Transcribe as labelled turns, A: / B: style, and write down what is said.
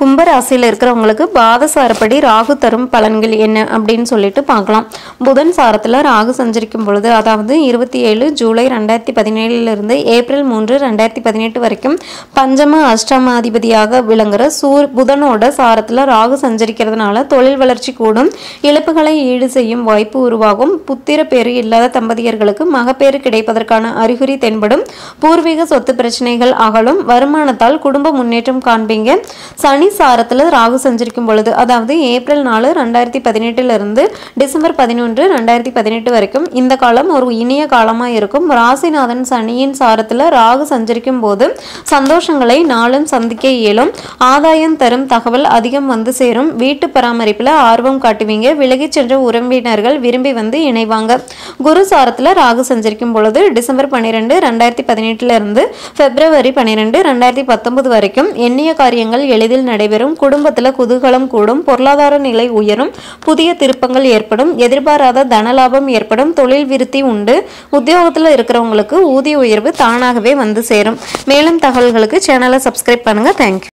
A: கும்பராசியில் இருக்கிறவங்களுக்கு பாதசாரப்படி ராகு தரும் பலன்கள் என்ன அப்படின்னு சொல்லிட்டு பார்க்கலாம். புதன் சாரத்தில் ராகு சஞ்சரிக்கும் பொழுது அதாவது இருபத்தி ஏழு ஜூலை ரெண்டாயிரத்தி பதினேழுலேருந்து ஏப்ரல் மூன்று ரெண்டாயிரத்தி பதினெட்டு வரைக்கும் பஞ்சம அஷ்டமாதிபதியாக விளங்குற சூர் புதனோட சாரத்தில் ராகு சஞ்சரிக்கிறதுனால தொழில் வளர்ச்சி கூடும். இழப்புகளை ஈடு செய்யும் வாய்ப்பு உருவாகும். புத்திர பேரு இல்லாத தம்பதியர்களுக்கு மகப்பேறு கிடைப்பதற்கான அறிகுறி தென்படும். பூர்வீக சொத்து பிரச்சனைகள் அகலும். வருமானத்தால் குடும்ப முன்னேற்றம் காண்பீங்க. சனி சாரத்தில் ராகு சஞ்சரிக்கும் பொழுது அதாவது ஏப்ரல் நாலு ரெண்டாயிரத்தி பதினெட்டுலேருந்து டிசம்பர் பதினொன்று ரெண்டாயிரத்தி பதினெட்டு வரைக்கும் இந்த காலம் ஒரு இனிய காலமாக இருக்கும். ராசிநாதன் சனியின் சாரத்தில் ராகு சஞ்சரிக்கும் போது சந்தோஷங்களை நாளும் சந்திக்க இயலும். ஆதாயம் தரும் தகவல் அதிகம் வந்து சேரும். வீட்டு பராமரிப்பில் ஆர்வம் காட்டுவீங்க. விலகிச் சென்ற உறவினர்கள் விரும்பி வந்து இணைவாங்க. குரு சாரத்தில் ராகு சஞ்சரிக்கும் பொழுது டிசம்பர் பன்னிரெண்டு ரெண்டாயிரத்தி பதினெட்டுல இருந்து பிப்ரவரி பன்னிரெண்டு ரெண்டாயிரத்தி பத்தொன்பது வரைக்கும் எண்ணிய காரியங்கள் எளிதில் நடைபெறும். குடும்பத்தில் குதூகலம் கூடும். பொருளாதார நிலை உயரும். புதிய திருப்பங்கள் ஏற்படும். எதிர்பாராத தனலாபம் ஏற்படும். தொழில் விருத்தி உண்டு. உத்தியோகத்தில் இருக்கிறவங்களுக்கு ஊதிய உயர்வு தானாகவே வந்து சேரும். மேலும் தகவல்களுக்கு சேனலை சப்ஸ்கிரைப் பண்ணுங்க. தேங்க்யூ